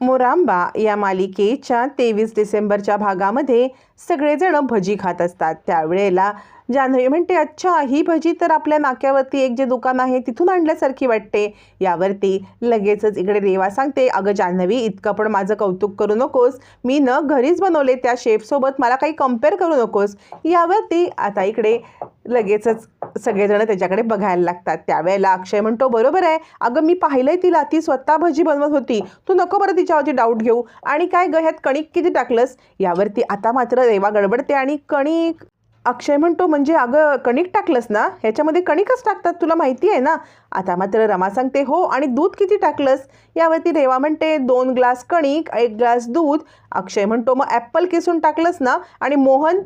मोरांबा या मालिकेच्या तेवीस डिसेंबरच्या भागामध्ये सगळेजण भजी खात असतात. त्यावेळेला जान्हवी म्हणते अच्छा ही भजी तर आपल्या नाक्यावरती एक जे दुकान आहे तिथून आणल्यासारखी वाटते. यावरती लगेचच इकडे रेवा सांगते अगं जान्हवी इतकं पण माझं कौतुक करू नकोस. मी न घरीच बनवले त्या शेफसोबत मला काही कंपेअर करू नकोस. यावरती आता इकडे लगेचच सगळेजण त्याच्याकडे बघायला लागतात. त्यावेळेला अक्षय म्हणतो बरोबर आहे. अगं मी पाहिलंय तिला. ती स्वतः भजी बनवत होती. तू नको बरं तिच्यावरती डाऊट घेऊ. आणि काय ग ह्यात कणिक किती टाकलंस? यावरती आता मात्र रेवा गडबडते आणि कणिक अक्षय म्हणतो म्हणजे अगं कणिक टाकलंस ना? ह्याच्यामध्ये कणिकच टाकतात तुला माहिती आहे ना? आता मात्र रमा सांगते हो आणि दूध किती टाकलंस? यावरती रेवा म्हणते दोन ग्लास कणिक एक ग्लास दूध. अक्षय म्हणतो मग ॲप्पल किसून टाकलंस ना? आणि मोहन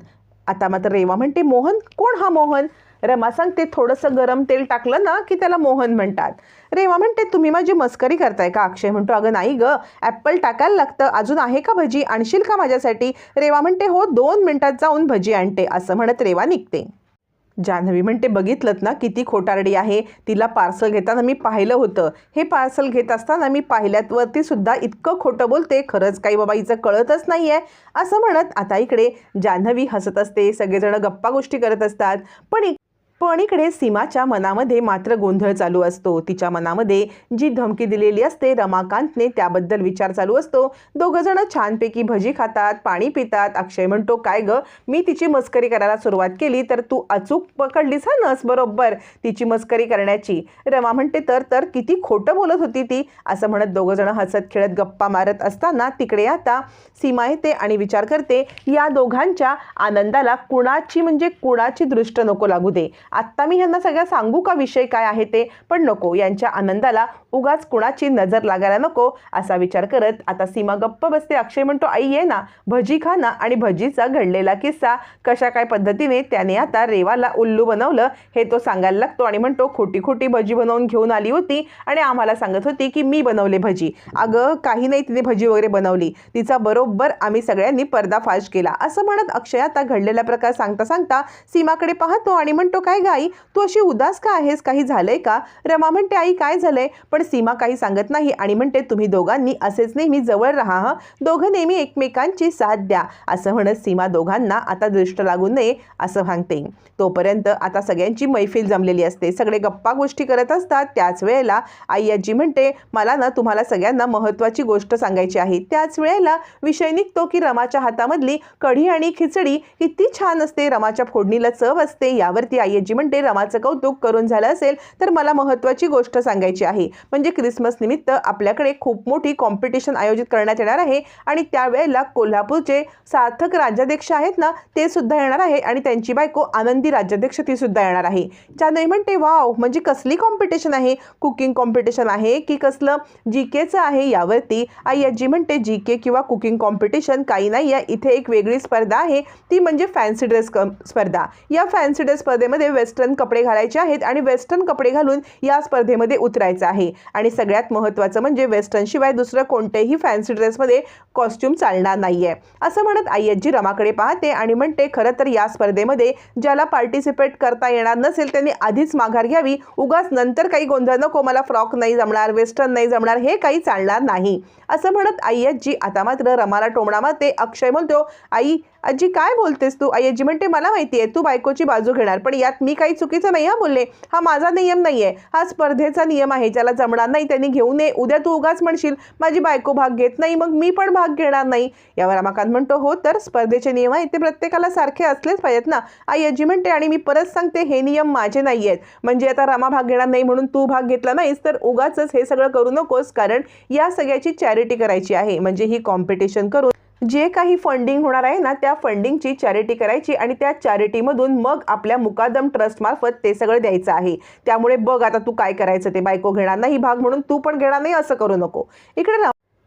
आता मात्र रेवा म्हणते मोहन कोण हा मोहन? रमा सांगते थोडंसं गरम तेल टाकलं ना की त्याला मोहन म्हणतात. रेवा म्हणते तुम्ही माझी मस्करी करताय का? अक्षय म्हणतो अगं नाही ग ॲप्पल टाकायला लागतं अजून आहे का भजी? आणशील का माझ्यासाठी? रेवा म्हणते हो दोन मिनटात जाऊन भजी आणते असं म्हणत रेवा निघते. जान्हवी म्हणते बघितलं ना किती खोटारडी आहे तिला पार्सल घेताना मी पाहिलं होतं. हे पार्सल घेत असताना मी पाहिल्यावरती सुद्धा इतकं खोटं बोलते खरंच काही बाबा हिचं कळतच नाही आहे असं म्हणत आता इकडे जान्हवी हसत असते सगळेजण गप्पा गोष्टी करत असतात. पण पण इकडे सीमाच्या मनामध्ये मात्र गोंधळ चालू असतो. तिच्या मनामध्ये जी धमकी दिलेली असते रमाकांतने त्याबद्दल विचार चालू असतो. दोघंजण छानपैकी भजी खातात पाणी पितात. अक्षय म्हणतो काय ग मी तिची मस्करी करायला सुरुवात केली तर तू अचूक पकडलीस हा नस बरोबर? तिची मस्करी करण्याची. रमा म्हणते तर तर किती खोटं बोलत होती ती. असं म्हणत दोघंजण हसत खेळत गप्पा मारत असताना तिकडे आता सीमा येते आणि विचार करते या दोघांच्या आनंदाला कुणाची म्हणजे कुणाची दृष्ट नको लागू दे. आत्ता मी ह्यांना सगळ्या सांगू का विषय काय आहे ते? पण नको यांच्या आनंदाला उगाच कुणाची नजर लागायला नको असा विचार करत आता सीमा गप्प बसते. अक्षय म्हणतो आई ये ना भजी खा ना. आणि भजीचा घडलेला किस्सा कशा काय पद्धतीने त्याने आता रेवाला उल्लू बनवलं हे तो सांगायला लागतो आणि म्हणतो खोटी खोटी भजी बनवून घेऊन आली होती आणि आम्हाला सांगत होती की मी बनवले भजी. अगं काही नाही तिने भजी वगैरे बनवली. तिचा बरोबर आम्ही सगळ्यांनी पर्दाफाश केला. असं म्हणत अक्षय आता घडलेला प्रकार सांगता सांगता सीमाकडे पाहतो आणि म्हणतो काय ग आई तू अशी उदास का आहेस? काही झालंय का? रमा म्हणते आई काय झालंय? पण सीमा काही सांगत नाही आणि म्हणते तुम्ही दोघांनी असेच नेहमी जवळ राहा हं? दोघं नेहमी एकमेकांची साथ द्या. असं म्हणत सीमा दोघांना आता दृष्ट लागू नये असं सांगते तोपर्यंत आता सगळ्यांची मैफिल जमलेली असते. सगळे गप्पा गोष्टी करत असतात. त्याच वेळेला आई आजी म्हणते मला ना तुम्हाला सगळ्यांना महत्त्वाची गोष्ट सांगायची आहे. त्याच वेळेला विषय निघतो की रमाच्या हातामधली कढी आणि खिचडी किती छान असते. रमाच्या फोडणीला चव असते. यावरती आई जी म्हणते रमाचं कौतुक करून झालं असेल तर मला महत्त्वाची गोष्ट सांगायची आहे. म्हणजे क्रिसमस निमित्त आपल्याकडे खूप मोठी कॉम्पिटिशन आयोजित करण्यात येणार आहे आणि त्यावेळेला कोल्हापूरचे सार्थक राज्याध्यक्ष आहेत ना ते सुद्धा येणार आहे आणि त्यांची बायको आनंदी राज्याध्यक्ष ती सुद्धा येणार आहे. नाही म्हणते वाव म्हणजे कसली कॉम्पिटिशन आहे? कुकिंग कॉम्पिटिशन आहे की कसलं? जी केचं आहे यावरती. आई आजी म्हणते जी के किंवा कुकिंग कॉम्पिटिशन काही नाही आहे इथे एक वेगळी स्पर्धा आहे. ती म्हणजे फॅन्सी ड्रेस स्पर्धा. या फॅन्सी ड्रेस स्पर्धेमध्ये वेस्टर्न कपडे घालायचे आहेत आणि वेस्टर्न कपडे घालून या स्पर्धेमध्ये उतरायचं आहे. आणि सगळ्यात महत्त्वाचं म्हणजे वेस्टर्नशिवाय दुसरं कोणत्याही फॅन्सी ड्रेसमध्ये कॉस्ट्यूम चालणार नाही आहे असं म्हणत आय्यजी रमाकडे पाहते आणि म्हणते खरं तर या स्पर्धेमध्ये ज्याला पार्टिसिपेट करता येणार नसेल त्यांनी आधीच माघार घ्यावी. उगाच नंतर काही गोंधळ नको मला फ्रॉक नाही जमणार वेस्टर्न नाही जमणार हे काही चालणार नाही. असं म्हणत आय्यजी आता मात्र रमाला टोमणा मारते. अक्षय म्हणतो आई आजी काय बोलतेस तू? आई आजी म्हणते मला माहिती आहे तू बायकोची बाजू घेणार पण यात मी काही चुकीचं नाही हा बोलले. हा माझा नियम नाही आहे हा स्पर्धेचा नियम आहे ज्याला जमणार नाही त्यांनी घेऊ नये उद्या तू उगाच म्हणशील माझी बायको भाग घेत नाही मग मी पण भाग घेणार नाही. यावर रमाकांत म्हणतो हो तर स्पर्धेचे नियम आहेत ते प्रत्येकाला सारखे असलेच पाहिजेत ना. आई आजी म्हणते आणि मी परत सांगते हे नियम माझे नाही आहेत म्हणजे आता रमा भाग घेणार नाही म्हणून तू भाग घेतला नाहीस तर उगाच हे सगळं करू नकोस कारण या सगळ्याची चॅरिटी करायची आहे. म्हणजे ही कॉम्पिटिशन करून जे काही फंडिंग होणार आहे ना त्या फंडिंगची चॅरिटी करायची आणि त्या चॅरिटीमधून मग आपल्या मुकादम ट्रस्टमार्फत ते सगळं द्यायचं आहे. त्यामुळे बघ आता तू काय करायचं ते बायको घेणार नाही भाग म्हणून तू पण घेणार नाही असं करू नको. इकडे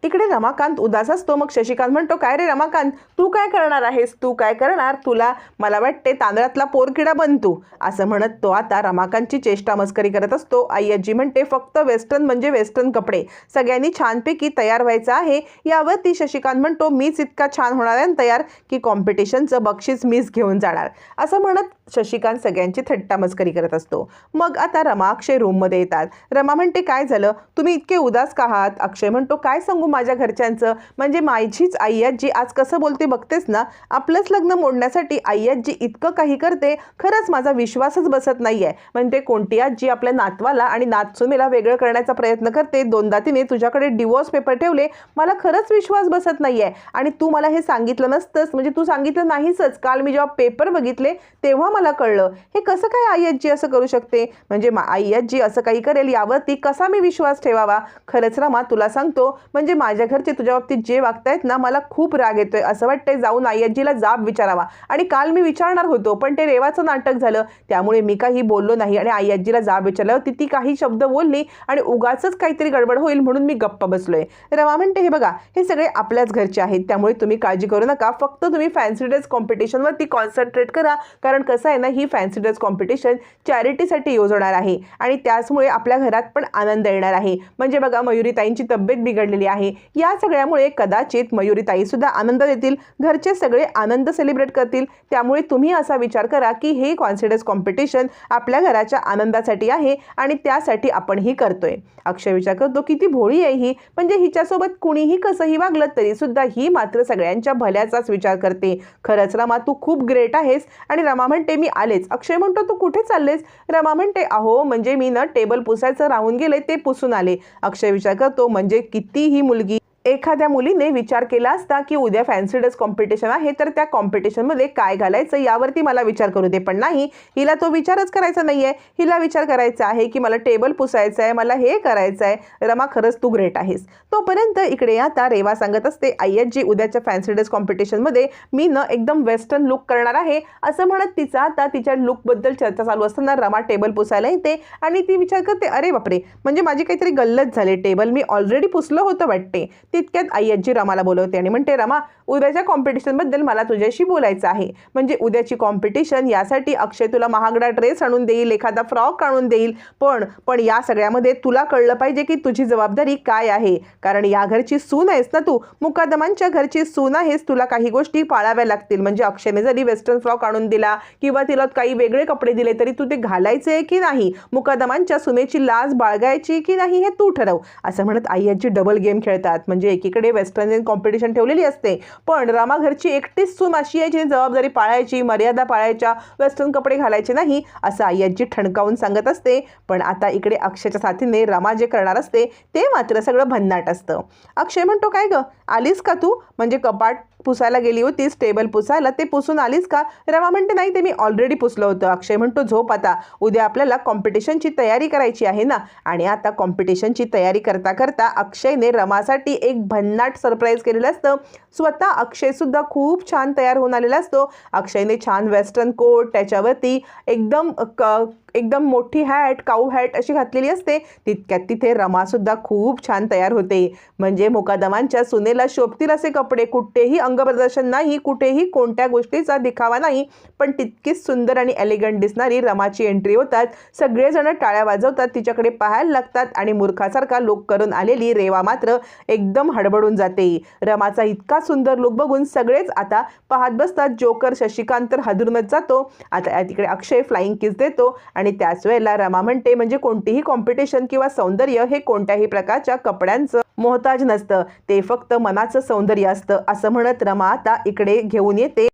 इकडे रमाकांत उदास असतो. मग शशिकांत म्हणतो काय रे रमाकांत तू काय करणार आहेस? तू काय करणार? तुला मला वाटते तांदळातला पोरकिडा बन तू असं म्हणत तो आता रमाकांतची चेष्टा मस्करी करत असतो. आई आजी म्हणते फक्त वेस्टर्न म्हणजे वेस्टर्न कपडे. सगळ्यांनी छानपैकी तयार व्हायचं आहे. यावरती शशिकांत म्हणतो मीच इतका छान होणार आहे तयार की कॉम्पिटिशनचं बक्षीस मीच घेऊन जाणार. असं म्हणत शशिकांत सगळ्यांची थट्टा मस्करी करत असतो. मग आता रमा अक्षय रूममध्ये येतात. रमा म्हणते काय झालं? तुम्ही इतके उदास का आहात? अक्षय म्हणतो काय सांगू माझ्या घरच्यांचं? म्हणजे माझीच आई आजी आज कसं बोलते बघतेस ना? आपलंच लग्न मोडण्यासाठी आई इतकं काही करते खरंच माझा विश्वासच बसत नाहीये. म्हणजे कोणती आजी आपल्या नातवाला आणि नातसुमेला वेगळं करण्याचा प्रयत्न करते दोनदा तिने तुझ्याकडे डिवोर्स पेपर ठेवले मला खरंच विश्वास बसत नाहीये. आणि तू मला हे सांगितलं नसतंस म्हणजे तू सांगितलं नाहीसच. काल मी जेव्हा पेपर बघितले तेव्हा मला कळलं. हे कसं काय आई आजी असं करू शकते? म्हणजे मा- आई आजी असं काही करेल यावरती कसा मी विश्वास ठेवावा? खरंच रमा तुला सांगतो म्हणजे माझ्या घरचे तुझ्या बाबतीत जे वागतायत ना मला खूप राग येतोय. असं वाटतंय जाऊन आई आजीला जाब विचारावा. आणि काल मी विचारणार होतो पण ते रेवाचं नाटक झालं. त्यामुळे मी काही बोललो नाही आणि आई आजीला जाब विचारल्यावर ती ती काही शब्द बोलली आणि उगाचच काहीतरी गडबड होईल म्हणून मी गप्प बसलोय. रमा म्हणते हे बघा हे सगळे आपल्याच घरचे आहेत. त्यामुळे तुम्ही काळजी करू नका. फक्त तुम्ही फॅन्सी ड्रेस कॉम्पिटिशनवरती कॉन्सन्ट्रेट करा. कारण कसं आहे ना ही फॅन्सी ड्रेस कॉम्पिटिशन चॅरिटीसाठी यूज होणार आहे. आणि त्याचमुळे आपल्या घरात पण आनंद येणार आहे. म्हणजे बघा मयुरीताईंची तब्येत बिघडलेली आहे. या सगळ्यामुळे कदाचित मयुरीताईसुद्धा आनंद देतील. घरचे सगळे आनंद सेलिब्रेट करतील. त्यामुळे तुम्ही असा विचार करा की हे कॉन्फिडन्स कॉम्पिटिशन आपल्या घराच्या आनंदासाठी आहे आणि त्यासाठी आपण ही करतोय. अक्षय विचार करतो किती भोळी आहे ही. म्हणजे हिच्यासोबत कुणीही कसंही वागलं तरी सुद्धा ही मात्र सगळ्यांच्या भल्याचाच विचार करते. खरंच रमा तू खूप ग्रेट आहेस. आणि रमा म्हणते मी आलेच. अक्षय म्हणतो तू कुठे चाललेस? रमा म्हणते अहो म्हणजे मी ना टेबल पुसायचं राहून गेले ते पुसून आले. अक्षय विचार करतो म्हणजे किती ही मुलगी एखाद्या मुलीने विचार केला असता की उद्या फॅन्सी ड्रेस कॉम्पिटिशन आहे तर त्या कॉम्पिटिशनमध्ये काय घालायचं यावरती मला विचार करू दे. पण नाही हिला तो विचारच करायचा नाही आहे हिला विचार करायचा आहे की मला टेबल पुसायचं आहे मला हे करायचं आहे. रमा खरंच तू ग्रेट आहेस. तोपर्यंत इकडे आता रेवा सांगत असते आय्याजी उद्याच्या फॅन्सी ड्रेस कॉम्पिटिशनमध्ये मी न एकदम वेस्टर्न लुक करणार आहे. असं म्हणत तिचा आता तिच्या लुकबद्दल चर्चा चालू असताना रमा टेबल पुसायला येते आणि ती विचार करते अरे बापरे! म्हणजे माझी काहीतरी गल्लत झाली. टेबल मी ऑलरेडी पुसलं होतं वाटते. तितक्यात आई आजी रमाला बोलवते आणि म्हणते रमा उद्याच्या कॉम्पिटिशनबद्दल मला तुझ्याशी बोलायचं आहे. म्हणजे उद्याची कॉम्पिटिशन यासाठी अक्षय तुला महागडा ड्रेस आणून देईल एखादा फ्रॉक आणून देईल. पण पण या सगळ्यामध्ये तुला कळलं पाहिजे की तुझी जबाबदारी काय आहे. कारण या घरची सून आहेस ना तू? मुकादमांच्या घरची सून आहेस. तुला काही गोष्टी पाळाव्या लागतील. म्हणजे अक्षयने जरी वेस्टर्न फ्रॉक आणून दिला किंवा तिला काही वेगळे कपडे दिले तरी तू ते घालायचे की नाही? मुकादमांच्या सुनेची लाज बाळगायची की नाही हे तू ठरव असं म्हणत आई आजी डबल गेम खेळतात. म्हणजे म्हणजे एकीकडे वेस्टर्न कॉम्पिटिशन ठेवलेली असते. पण रामाघरची एकटीच सून अशी आहे जिने जबाबदारी पाळायची मर्यादा पाळायच्या वेस्टर्न कपडे घालायचे नाही असं आई आजी ठणकावून सांगत असते. पण आता इकडे अक्षयच्या साथीने रमा जे करणार असते ते मात्र सगळं भन्नाट असतं. अक्षय म्हणतो काय ग आलीस का तू? म्हणजे कपाट पुसायला गेली होतीस टेबल पुसायला. ते पुसून आलीस का? रमा म्हणते नाही ते मी ऑलरेडी पुसलं होतं. अक्षय म्हणतो झोप आता. उद्या आपल्याला कॉम्पिटिशनची तयारी करायची आहे ना? आणि आता कॉम्पिटिशनची तयारी करता करता अक्षयने रमासाठी एक भन्नाट सरप्राईज केलेलं असतं. स्वतः अक्षयसुद्धा खूप छान तयार होऊन आलेला असतो. अक्षयने छान वेस्टर्न कोट त्याच्यावरती एकदम क एकदम मोठी हॅट काऊ हॅट अशी घातलेली असते. तितक्यात तिथे रमासुद्धा खूप छान तयार होते. म्हणजे मुकादमांच्या सुनेला शोभतील असे कपडे कुठेही अंगप्रदर्शन नाही कुठेही कोणत्या गोष्टीचा दिखावा नाही. पण तितकीच सुंदर आणि एलिगंट दिसणारी रमाची एंट्री होतात. सगळेजण टाळ्या वाजवतात तिच्याकडे पाहायला लागतात आणि मूर्खासारखा लोक करून आलेली रेवा मात्र एकदम हडबडून जाते. रमाचा इतका सुंदर लुक बघून सगळेच आता पाहत बसतात. जोकर शशिकांत तर हादरूनच जातो. आता तिकडे अक्षय फ्लाइंग किस देतो आणि त्याच वेळेला रमा म्हणते म्हणजे कोणतीही कॉम्पिटिशन किंवा सौंदर्य हे कोणत्याही प्रकारच्या कपड्यांचं मोहताज नसतं. ते फक्त मनाचं सौंदर्य असतं असं म्हणत रमाता इकडे घेऊन येते.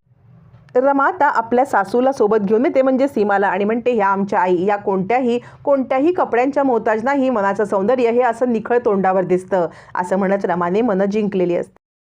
रमाता आपल्या सासूला सोबत घेऊन येते म्हणजे सीमाला. आणि म्हणते ह्या आमच्या आई या कोणत्याही कोणत्याही कपड्यांच्या मोहताज नाही. मनाचं सौंदर्य हे असं निखळ तोंडावर दिसतं. असं म्हणत रमाने मनं जिंकलेली असते.